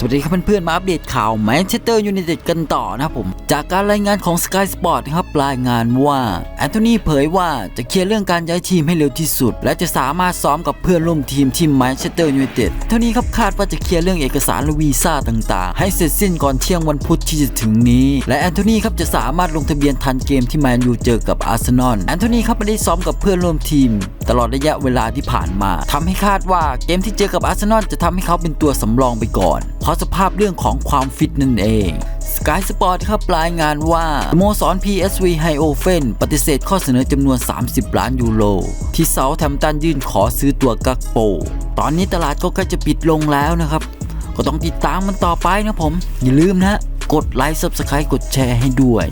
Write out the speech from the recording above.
สวัสดีครับเพื่อนๆมาอัปเดตข่าวแมนเชสเตอร์ยูไนเต็ดกันต่อนะครับผม จากการรายงานของ Sky Sport นะครับรายงานว่าแอนโทนีเผยว่าจะเคลียร์เรื่องการย้ายทีมให้เร็วที่สุด และจะสามารถซ้อมกับเพื่อนร่วมทีมที่แมนเชสเตอร์ยูไนเต็ดเท่านี้ครับคาดว่าจะเคลียร์เรื่องเอกสารและวีซ่าต่างๆ ให้เสร็จสิ้นก่อนเที่ยงวันพุธที่จะถึงนี้ และแอนโทนีครับจะสามารถลงทะเบียนทันเกมที่แมนยูเจอกับอาร์เซนอลแอนโทนีครับไม่ได้ซ้อมกับเพื่อนร่วมทีม ตลอดระยะเวลาที่ผ่านมาทำให้คาดว่าเกมที่เจอกับอาร์เซนอลจะทำให้เขาเป็นตัวสำรองไปก่อน เพราะสภาพเรื่องของความฟิตนั่นเอง Sky Sport ครับรายงานว่าสโมสร PSV h i o f e n ปฏิเสธข้อเสนอจำนวน 30 ล้านยูโรที่เซาแทมตันยื่นขอซื้อตัวกักโป ตอนนี้ตลาดก็ใกล้จะปิดลงแล้วนะครับ ก็ต้องติดตามมันต่อไปนะผม อย่าลืมนะ กดไลค์ Subscribe กดแชร์ให้ด้วย